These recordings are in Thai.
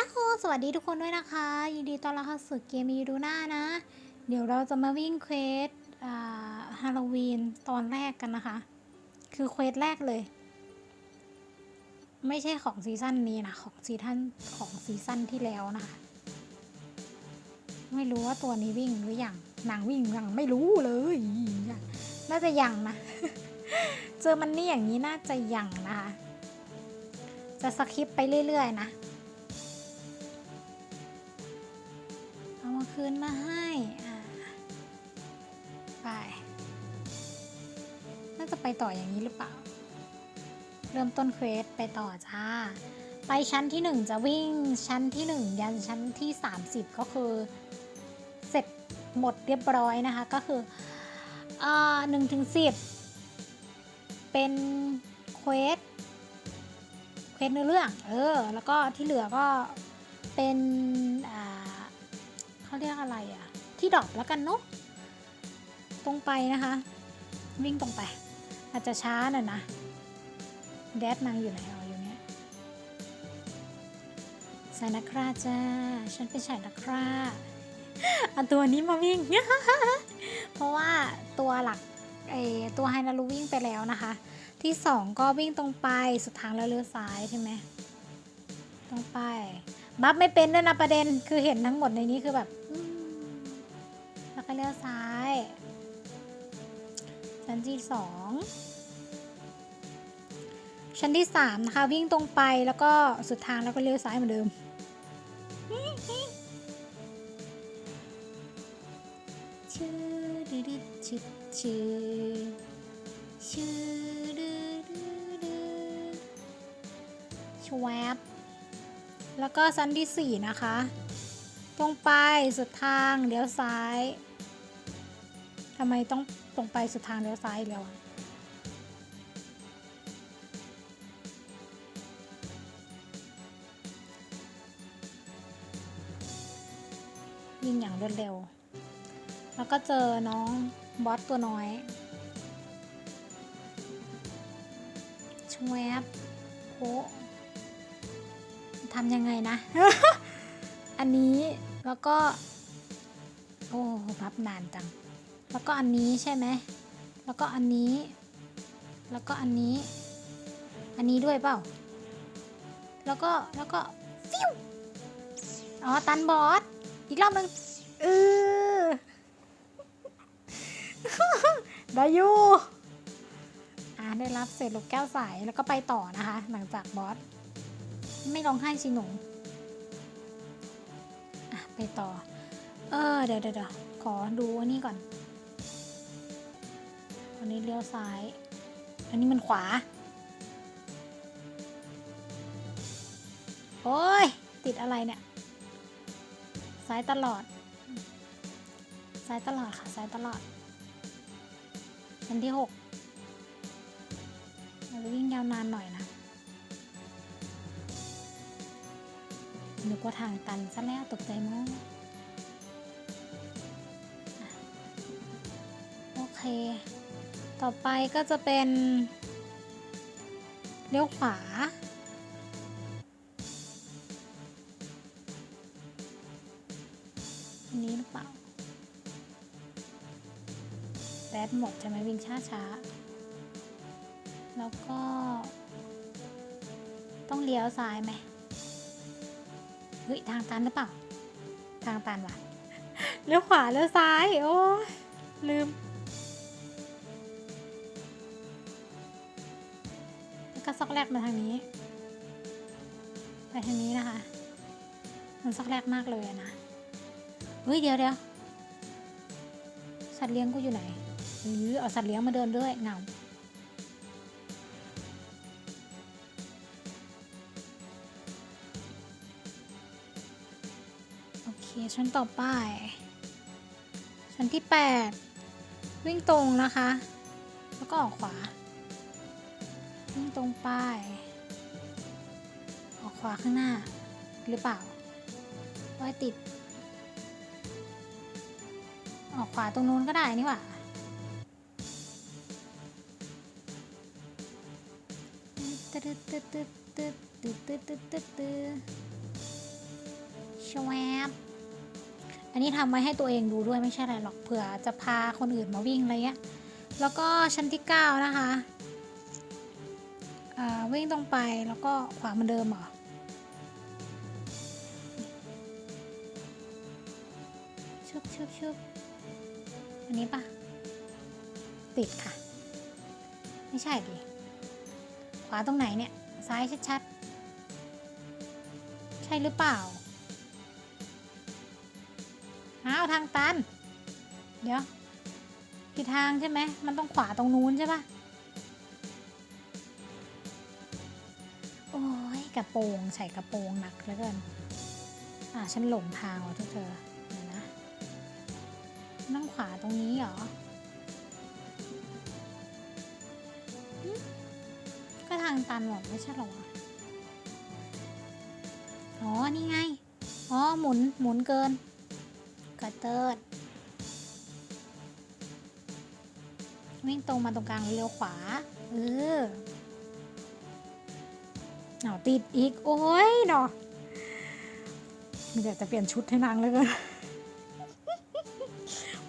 ยัโฮสวัสดีทุกคนด้วยนะคะ ยินดีต้อนรับเข้าสู่เกมยูดูน่านะ เดี๋ยวเราจะมาวิ่งเควสฮาโลวีนตอนแรกกันนะคะ คือเควสแรกเลย ไม่ใช่ของซีซั่นนี้นะ ของซีซั่นของซีซั่นที่แล้วนะคะ ไม่รู้ว่าตัวนี้วิ่งหรือยังนางวิ่งยังไม่รู้เลย น่าจะยังนะ เจอมันนี่อย่างนี้น่าจะยังนะคะ จะสคิปไปเรื่อยๆนะ คืนมาให้อ่าไป น่าจะไปต่ออย่างนี้หรือเปล่า เริ่มต้นเควสไปต่อจ้า ไปชั้นที่หนึ่งจะวิ่งชั้นที่หนึ่งยันชั้นที่ 30 ก็คือ เสร็จหมดเรียบร้อยนะคะ ก็คืออ่าหนึ่งถึงสิบเป็นเควสเควสเนื้อเรื่อง เออ แล้วก็ที่เหลือก็เป็น เขาเรียกอะไรอะที่ดรอปแล้วกันเนาะตรงไปนะคะ วิ่งตรงไป อาจจะช้าหน่อยนะแดดนางอยู่ไหนอ๋ออยู่เนี้ยสายนักคราจ้า ฉันเป็นสายนักคราเอาตัวนี้มาวิ่ง เพราะว่าตัวหลักไอตัวไฮนารูวิ่งไปแล้วนะคะ ที่สองก็วิ่งตรงไปสุดทางแล้วเลี้ยวซ้ายใช่ไหมตรงไป บัฟไม่เป็นด้วยนะประเด็นคือเห็นทั้งหมดในนี้คือแบบอืมแล้วก็เลี้ยวซ้ายชั้นที่สองชั้นที่สามนะคะ วิ่งตรงไปแล้วก็สุดทางแล้วก็เลี้ยวซ้ายเหมือนเดิมชื่อดืดดชื่อชื่อชื่อดืดดชวบ แล้วก็ชั้นที่สี่นะคะ ตรงไปสุดทางเลี้ยวซ้ายทำไมต้องตรงไปสุดทางเลี้ยวซ้ายอีกแล้วอะวิ่งอย่างรวดเร็ว แล้วก็เจอน้องบอสตัวน้อยชวบโอ้ ทำยังไงนะ อันนี้แล้วก็ โอ้พับนานจัง แล้วก็อันนี้ใช่ไหม แล้วก็อันนี้ แล้วก็อันนี้ อันนี้ด้วยเปล่า แล้วก็แล้วก็ฟิวอ๋อตันบอส อีกรอบหนึ่งเออได้อยู่อ่าได้รับเศษลูกแก้วใสแล้วก็ไปต่อนะคะ หลังจากบอส ไม่ร้องไห้สิหนูอะไปต่อ เออเดี๋ยวเดี๋ยวเดี๋ยวขอดูอันนี้ก่อนอันนี้เลี้ยวซ้าย อันนี้มันขวา โอ้ย ติดอะไรเนี่ย ซ้ายตลอด ซ้ายตลอดค่ะ ซ้ายตลอด อันที่หกเราจะวิ่งยาวนานหน่อยนะ นึกว่าทางตันซะแล้วตกใจมากอะโอเค ต่อไปก็จะเป็นเลี้ยวขวา อันนี้หรือเปล่าแบตหมดใช่ไหมวิ่งช้าช้า แล้วก็ ต้องเลี้ยวซ้ายไหม ฮ้ยทางตันหรือเปล่า ทางตันว่ะเลี้ยวขวาเลี้ยวซ้าย โอ้ยลืมแล้วก็ซอกแรกมาทางนี้ ไปทางนี้นะคะ มันซอกแรกมากเลยอะนะเฮ้ยเดี๋ยวเดี๋ยวสัตว์เลี้ยงกูอยู่ไหนหรือเอาสัตว์เลี้ยงมาเดินด้วยเหงา เคชั้นต่อไป ชั้นที่ 8 วิ่งตรงนะคะ แล้วก็ออกขวา วิ่งตรงไป ออกขวาข้างหน้า หรือเปล่าไว้ติด ออกขวาตรงนู้นก็ได้นี่หว่าตึ๊ดตึ๊ดตึ๊ดตึ๊ดตึ๊ดตึ๊ดตึ๊ดตึ๊ดตึ๊ดชวบ อันนี้ทำไว้ให้ตัวเองดูด้วยไม่ใช่อะไรหรอกเผื่อจะพาคนอื่นมาวิ่งอะไรเงี้ย แล้วก็ชั้นที่ 9 นะคะอ่าวิ่งตรงไปแล้วก็ขวาเหมือนเดิมเหรอชึบชึบชึบอันนี้ปะติดค่ะ ไม่ใช่ดิขวาตรงไหนเนี่ย ซ้ายชัดๆ ใช่หรือเปล่า อ้าวทางตัน เดี๋ยวผิดทางใช่ไหม มันต้องขวาตรงนู้นใช่ปะโอ้ยกระโปรงใส่กระโปรงหนักเหลือเกิน อ่าฉันหลงทางว่ะทุกเธอเดี๋ยวนะนั่งขวาตรงนี้เหรอ ก็ทางตันหมดไม่ใช่หรออ๋อ นี่ไง อ๋อ หมุน หมุนเกิน กระเติดวิ่งตรงมาตรงกลางเลี้ยวขวา เออเอาติดอีก โอ้ยเนาะมีแต่จะเปลี่ยนชุดให้นางเลยกัน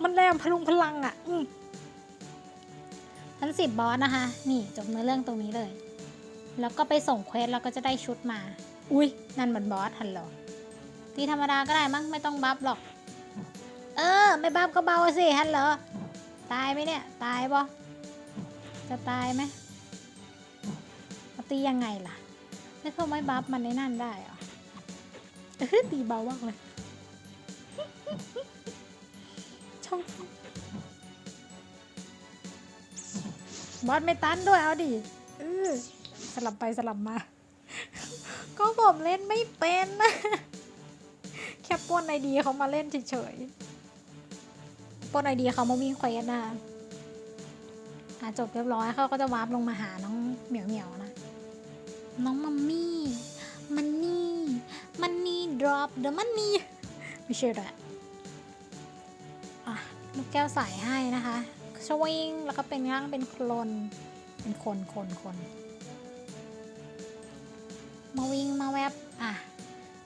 มันแรงพลุงพลังอะทั้นสิบบอสนะคะ นี่จบเนื้อเรื่องตรงนี้เลย แล้วก็ไปส่งเควสแล้วก็จะได้ชุดมา อุ้ยนั่นมันบอสฮัลโหลตีธรรมดาก็ได้มั้งไม่ต้องบัฟหรอก ออไม่บัฟก็เบาสิฮัลโหลตายไหมเนี่ย ตายปะจะตายไหมตียังไงล่ะแล้วพอไม่บัฟมันในนั่นได้เหรอเออตีเบามากเลยช่องบอสไม่ตันด้วยเอาดิสลับไปสลับมา ก็ผมเล่นไม่เป็นนะแค่ป้นไอดีเขามาเล่นเฉยๆ ป้นไอเดียเขามาวิ่งเควสนะอะจบเรียบร้อยเขาก็จะวาร์ปลงมาหาน้องเหมียวเหมียวนะ น้องมัมมี่มันนี่มันนี่ drop the money ไม่ใช่แหละอะลูกแก้วใส่ให้นะคะชวิงแล้วก็เป็นร่างเป็นโคลนเป็นคนคนคนมาวิ่งมาแวบอะ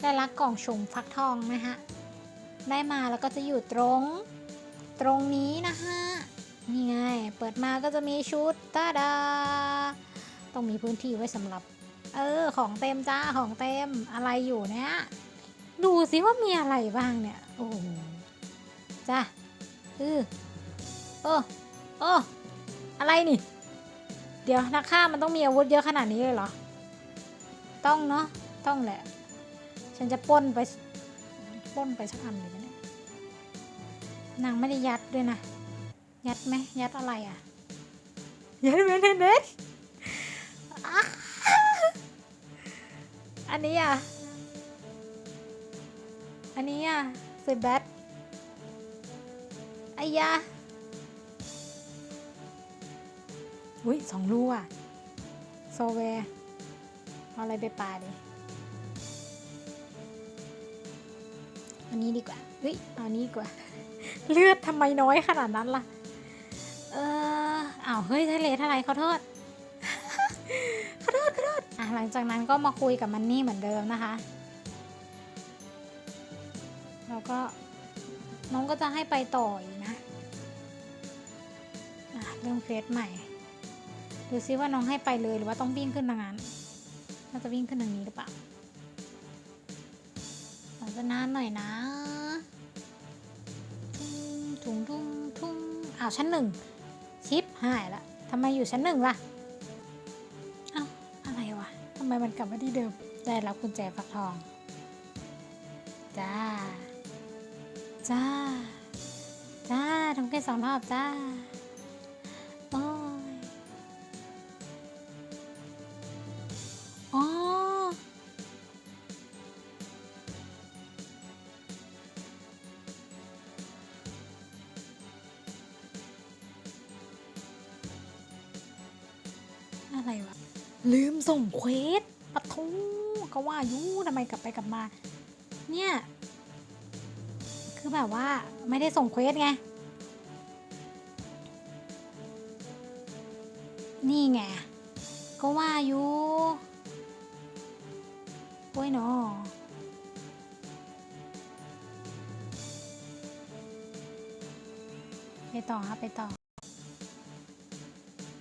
ได้รักกล่องชุมฟักทองนะฮะ ได้มาแล้วก็จะอยู่ตรง ตรงนี้นะฮะ นี่ไง เปิดมาก็จะมีชุดตาดา ต้องมีพื้นที่ไว้สำหรับ เออ ของเต็มจ้า ของเต็ม อะไรอยู่เนี่ย ดูสิว่ามีอะไรบ้างเนี่ย โอ้จ้าเออโอ้โอ้อะไรนี่ เดี๋ยวนักฆ่ามันต้องมีอาวุธเยอะขนาดนี้เลยเหรอ ต้องเนาะ ต้องแหละ ฉันจะป้นไปป้นไปสักอันเลยนะ นี่ยนางไม่ได้ยัดด้วยนะ ยัดไหมยัดอะไรอะ ยัดไม่ได้เน็ตอะอันนี้อะ อันนี้อะเซแบทไอ้ยาอุ้ยสองลูกอะโซเวร์เอาอะไรไปปาดิอันนี้ดีกว่าเฮ้ยเอาอันนี้ดีกว่า เลือดทำไมน้อยขนาดนั้นล่ะ เอออ้าวเฮ้ยทะเลทลายขอโทษขอโทษขอโทษอะหลังจากนั้นก็มาคุยกับมันนี่เหมือนเดิมนะคะ แล้วก็น้องก็จะให้ไปต่ออีกนะอะเริ่มเฟสใหม่ดูซิว่าน้องให้ไปเลยหรือว่าต้องวิ่งขึ้นทางนั้นน่าจะวิ่งขึ้นทางนี้หรือเปล่าเราจะนานหน่อยนะ ทุงทุ่งทุ่งอ้าวชั้นหนึ่งชิปหายละทำไมอยู่ชั้นหนึ่งล่ะอ้าวอะไรวะทำไมมันกลับมาที่เดิม ได้รับกุญแจฟักทอง จ้า จ้า จ้าทำแค่สองรอบจ้า ส่งเควสปะทูก็ว่ายู่ทำไมกลับไปกลับมา เนี่ย คือแบบว่าไม่ได้ส่งเควสไง นี่ไง ก็ว่ายู่โอ้ยเนาะไปต่อครับไปต่อ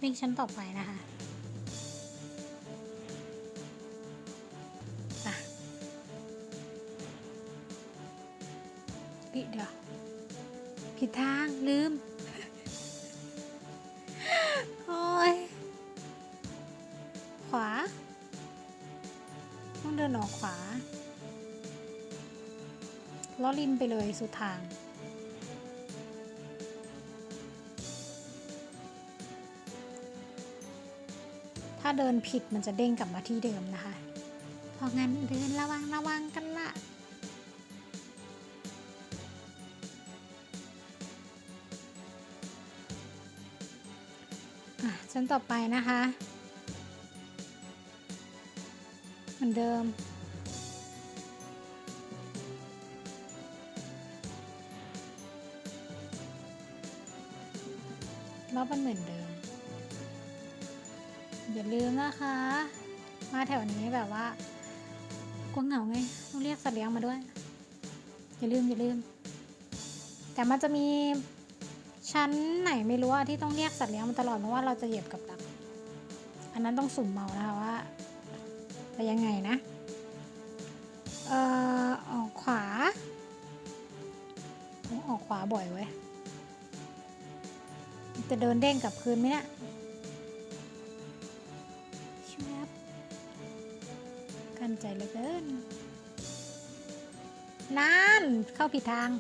วิ่งชั้นต่อไปนะคะ ทางลืม โอ้ย ขวา ต้องเดินออกขวาล้อริมไปเลยสุดทางถ้าเดินผิดมันจะเด้งกลับมาที่เดิมนะคะ เพราะงั้นเดินระวังระวังกัน นต่อไปนะคะ เหมือนเดิม รอบมันเหมือนเดิม อย่าลืมนะคะ มาแถวนี้แบบว่ากลัวเหงาไงต้องเรียกสัตว์เลี้ยงมาด้วย อย่าลืมอย่าลืม แต่มันจะมี ชั้นไหนไม่รู้อะที่ต้องเรียกสัตว์เลี้ยงมาตลอดเพราะว่าเราจะเหยียบกับดัก อันนั้นต้องสุ่มเมานะคะว่าจะยังไงนะ เอ่อออกขวาต้องออกขวาบ่อยเว้ยจะเดินเด้งกับคืนไหมเนี่ยชวบกันใจเหลือเกินนั่นเข้าผิดทาง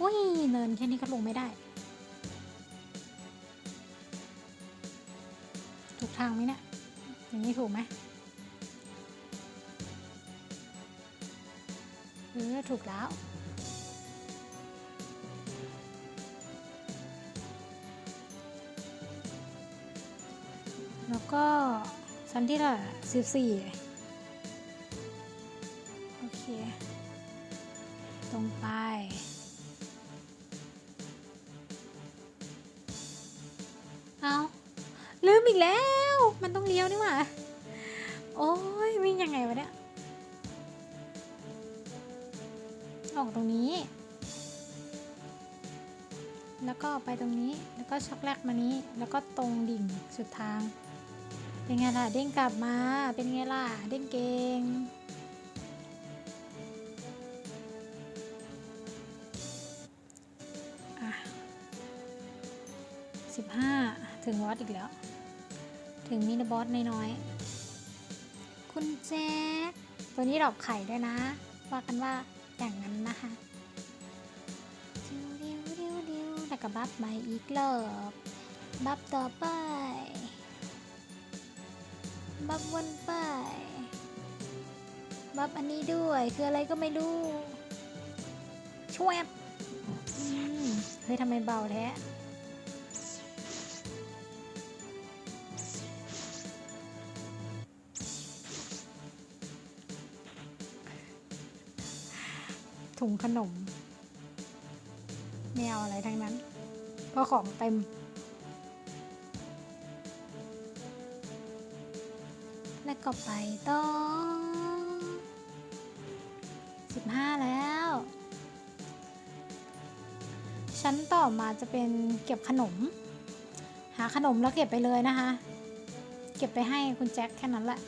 อุ้ยเนินแค่นี้ก็ลงไม่ได้ ถูกทางไหมเนี่ยอย่างนี้ถูกไหมเออถูกแล้วแล้วก็ชั้นที่เท่าไหร่สิบสี่ แล้วก็ตรงดิ่งสุดทาง เป็นไงล่ะ เด้งกลับมา เป็นไงล่ะ เด้งเก่งอะสิบห้าถึงวัดอีกแล้ว ถึงมินิบอสน้อยๆ คุณแจ๊คตัวนี้ดอกไข่ด้วยนะ ว่ากันว่าอย่างนั้นนะคะดิวดิวดิวดิวแล้วก็บัฟใหม่อีกรอบ บัฟต่อไป บัฟวนไป บัฟอันนี้ด้วยคืออะไรก็ไม่รู้ ช่วยเฮ้ยทำไมเบาแท้ถุงขนมไม่เอาอะไรทั้งนั้น เพราะของเต็ม ก็ไปต่อสิบห้าแล้ว ชั้นต่อมาจะเป็นเก็บขนม หาขนมแล้วเก็บไปเลยนะคะ เก็บไปให้คุณแจ็คแค่นั้นแหละ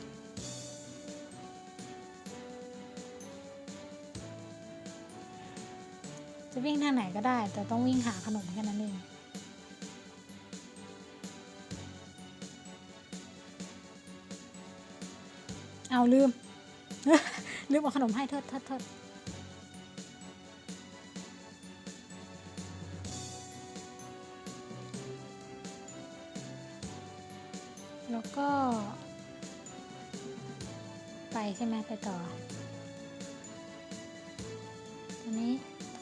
จะวิ่งทางไหนก็ได้ แต่ต้องวิ่งหาขนมแค่นั้นเอง เอาลืม ลืมเอาขนมให้เทิดเทิดเทิดแล้วก็ ไปใช่ไหมไปต่อตอนนี้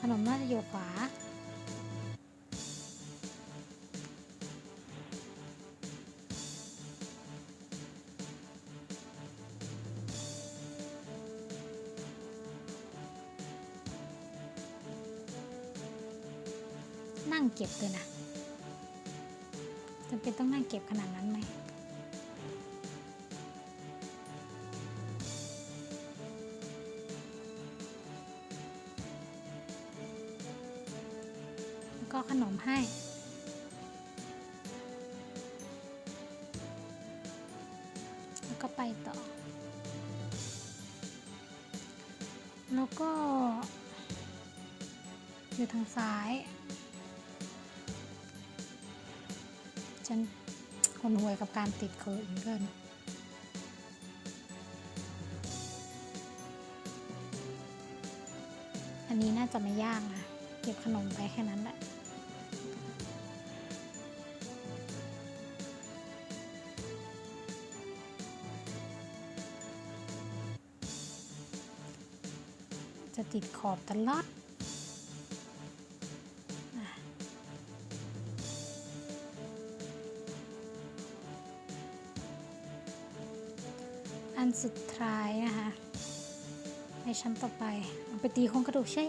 ขนมน่าจะอยู่ขวา เก็บขนาดนั้นไหมก็ขนมให้ แล้วก็ไปต่อ แล้วก็ อยู่ทางซ้าย คนหวยกับการติดเคิดเหลือเกินอันนี้น่าจะไม่ยากนะเก็บขนมไปแค่นั้นแหละจะติดขอบตลอด อันสุดท้ายนะคะไปชั้นต่อไปเอาไปตีโครงกระดูกใช่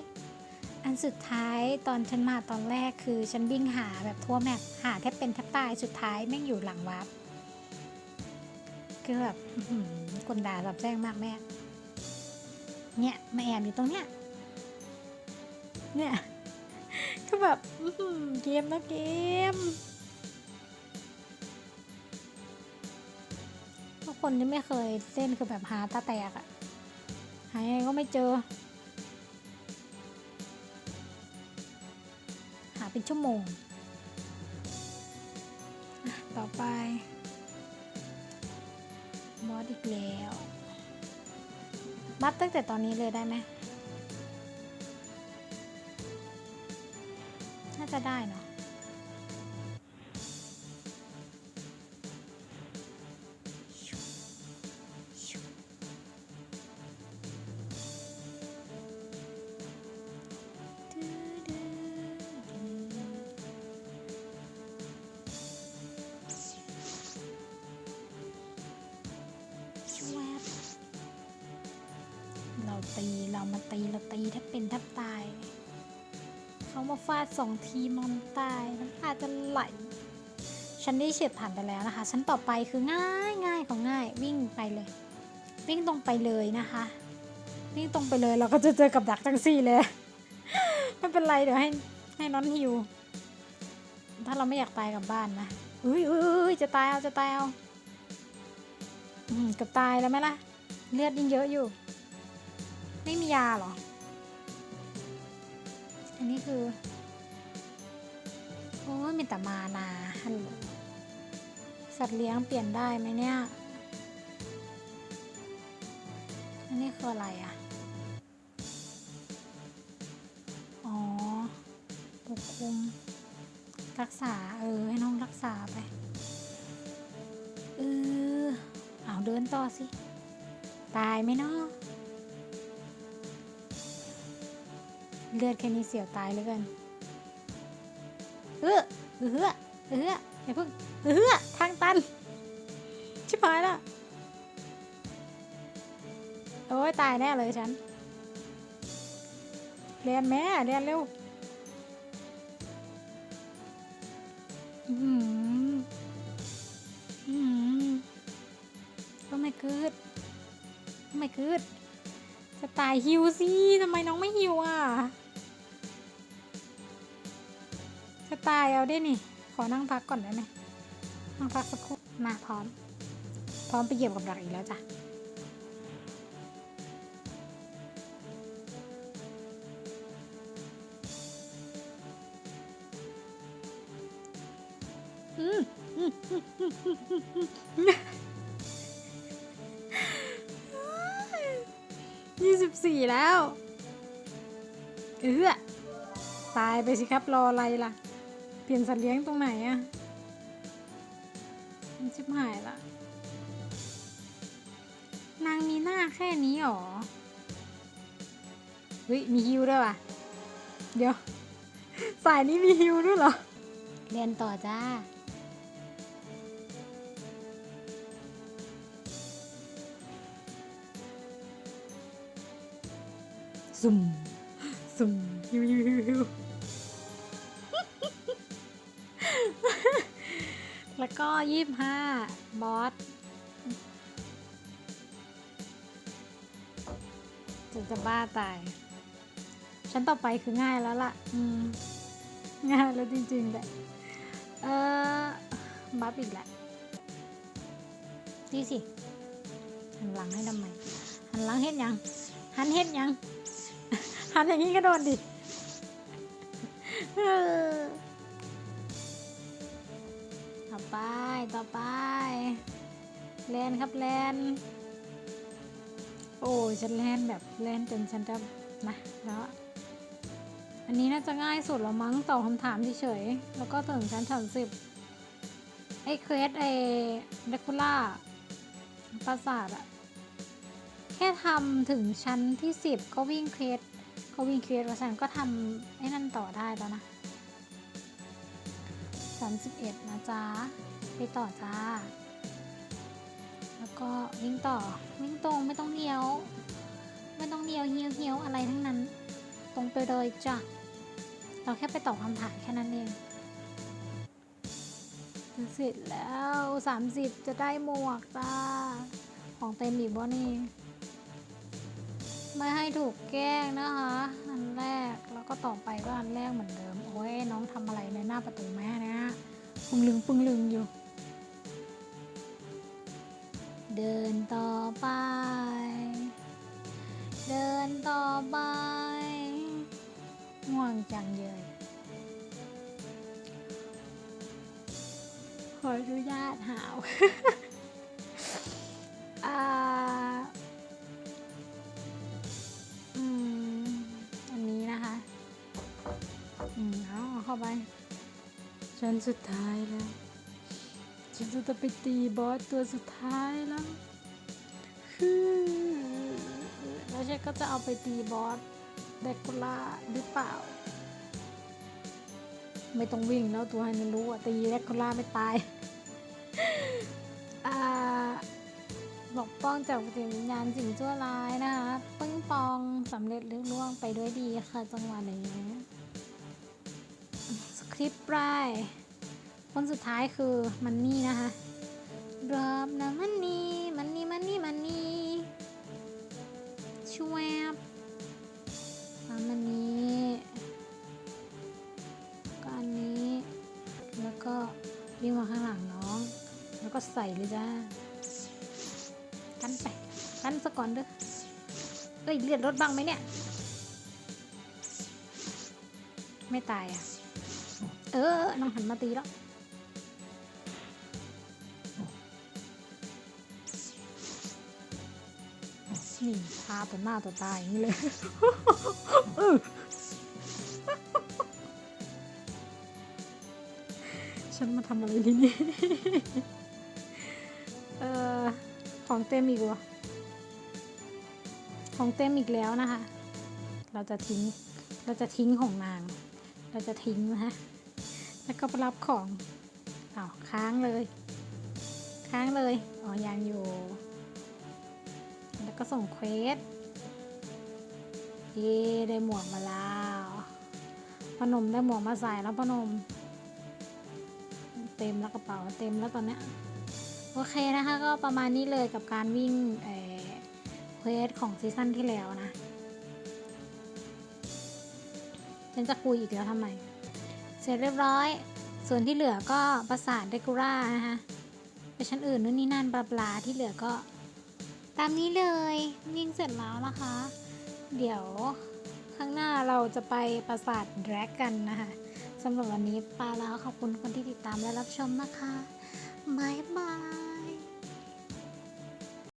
อันสุดท้ายตอนฉันมาตอนแรกคือฉันวิ่งหาแบบทั่วแมปหาแทบเป็นแทบตายสุดท้ายแม่งอยู่หลังวับคือแบบอื้อหือกลด่าสับแจ้งมากแม่เนี่ยมาแอบอยู่ตรงเนี้ยเนี่ยก็แบบเกมนะเกม คนที่ไม่เคยเล่นคือแบบหาตาแตกอะหายังไงก็ไม่เจอ หาเป็นชั่วโมง ต่อไปบอสอีกแล้วบัฟตั้งแต่ตอนนี้เลยได้ไหมน่าจะได้เนาะ สองทีมันตายน้ำตาจะไหลฉันได้เฉียดผ่านไปแล้วนะคะชั้นต่อไปคือง่ายง่ายของง่ายวิ่งไปเลย วิ่งตรงไปเลยนะคะ วิ่งตรงไปเลยเราก็จะเจอกับดักจังซี่เลย ไม่เป็นไรเดี๋ยวให้ให้น้องฮิว ถ้าเราไม่อยากตายกับบ้านนะอุ้ยอุ้ยอุ้ยจะตายเอาจะตายเอาอืมกับตายแล้วไหมล่ะ เลือดยังเยอะอยู่ ไม่มียาเหรอ อันนี้คือ อ้ยมีแต่มานาฮัลโหลสัตว์เลี้ยงเปลี่ยนได้ไหมเนี่ย อันนี้คืออะไรอะ อ๋อปกคุม รักษา เออ ให้น้องรักษาไป เออ เอาเดินต่อสิ ตายไหมเนาะเลือดแค่นี้เสียวตายเลยกัน เออเออเอออย่าเพิ่งเออทางตัน ชิบหายละโอ้ยตายแน่เลยฉันเรียนแม่เรียนเร็วอือหืออือหือโอ้ my god โอ้ my god จะตายฮิวสิทำไมน้องไม่ฮิวอะ ตายเอาได้นี่ ขอนั่งพักก่อนได้ไหมนั่งพักสักครู่มาพร้อม พร้อมไปเหยียบกับดักอีกแล้วจ้ะอืมอืมอืมอืมอืมอืมอืมยี่สิบสี่แล้ว เออตายไปสิครับ รออะไรล่ะ ปลี่ยนสัตว์เลี้ยงตรงไหนอะมันชิบหายละ นางมีหน้าแค่นี้หรอ เฮ้ย มีฮิวด้วยว่ะ เดี๋ยว สายนี้มีฮิวด้วยเหรอ เรียนต่อจ้า ซุ่มซุ่มฮิวฮิวฮิว ก็ยี่สิบห้าบอสจะจะบ้าตาย ชั้นต่อไปคือง่ายแล้วล่ะ อืม ง่ายแล้วจริงๆแหละเออบัฟอีกแหละดีสิหันหลังให้ทำไมหันหลังเฮ็ดยัง หันเฮ็ดยัง หันอย่างนี้ก็โดนดิ ต่อไป แลนครับแลน โอ้ฉันแลนแบบแลนจนฉันจะนะแล้วอันนี้น่าจะง่ายสุดแล้วมั้งตอบคำถามเฉยๆแล้วก็ถึงชั้นสามสิบไอ้เควสไอ้เดคูล่าปราสาทอะแค่ทำถึงชั้นที่สิบก็วิ่งเควสก็วิ่งเควสว่าฉันก็ทำไอ้นั่นต่อได้แล้วนะสามสิบเอ็ดนะจ๊ะ ไปต่อจ้า แล้วก็วิ่งต่อ วิ่งตรงไม่ต้องเลี้ยว ไม่ต้องเลี้ยวเฮี้ยวเฮี้ยวอะไรทั้งนั้น ตรงไปเลยจ้ะ เราแค่ไปตอบคำถามแค่นั้นเองเสร็จแล้ว 30 จะได้หมวกจ้า ของเต็มอีกบ่นี่ ไม่ให้ถูกแกล้งนะคะ อันแรก แล้วก็ต่อไปก็อันแรกเหมือนเดิม โอ้ยน้องทำอะไรในหน้าประตูแม่นะปึงลึงปึงลึงอยู่ เดินต่อไป เดินต่อไป ง่วงจังเลยขออนุญาตหาวอ่าอืม อันนี้นะคะ อืมเอาเอาเข้าไปฉันสุดท้ายแล้ว ฉันจะต้องไปตีบอสตัวสุดท้ายแล้วแล้วฉันก็จะเอาไปตีบอสเดกูล่าหรือเปล่า ไม่ต้องวิ่งแล้วตัวให้มันรู้อะตีเดกูล่าไม่ตายปกป้องจากสิ่งวิญญาณสิ่งชั่วร้ายนะคะปึ้งปองสำเร็จลุล่วงไปด้วยดีค่ะจังหวะนี้สคริปต์ปลาย คนสุดท้ายคือมันนี่นะคะรอบนะมันนี่มันนี่มันนี่มันนี่ชวยอันนี้ก็อันนี้ แล้วก็วิ่งมาข้างหลังน้อง แล้วก็ใส่เลยจ้ากันไปกันซะก่อนเด้อเอ้ยเลือดรถบ้างไหมเนี่ย ไม่ตายอะ เออ น้องหันมาตีแล้ว นี่พาต่อหน้าต่อตาอย่างนี้เลยฉันมาทำอะไรที่นี่ เออของเต็มอีกวะของเต็มอีกแล้วนะคะ เราจะทิ้ง เราจะทิ้งของนาง เราจะทิ้งนะฮะ แล้วก็ไปรับของอ้าวค้างเลย ค้างเลย อ๋อยังอยู่ ก็ส่งเควสเย่ได้หมวกมาแล้วพนมได้หมวกมาใส่แล้วพนม เต็มแล้วกระเป๋าเต็มแล้วตอนเนี้ยโอเคนะคะก็ประมาณนี้เลยกับการวิ่งเอ่อเควสของซีซั่นที่แล้วนะฉันจะคุยอีกแล้วทำไม เสร็จเรียบร้อย ส่วนที่เหลือก็ประสาทเดกูร่านะคะไปชั้นอื่นนู่นนี่นั่นบลาบลาที่เหลือก็ ตามนี้เลยวิ่งเสร็จแล้วนะคะ เดี๋ยวข้างหน้าเราจะไปปราสาทแดรกกันนะคะสำหรับวันนี้ไปแล้วขอบคุณคนที่ติดตามและรับชมนะคะบายบาย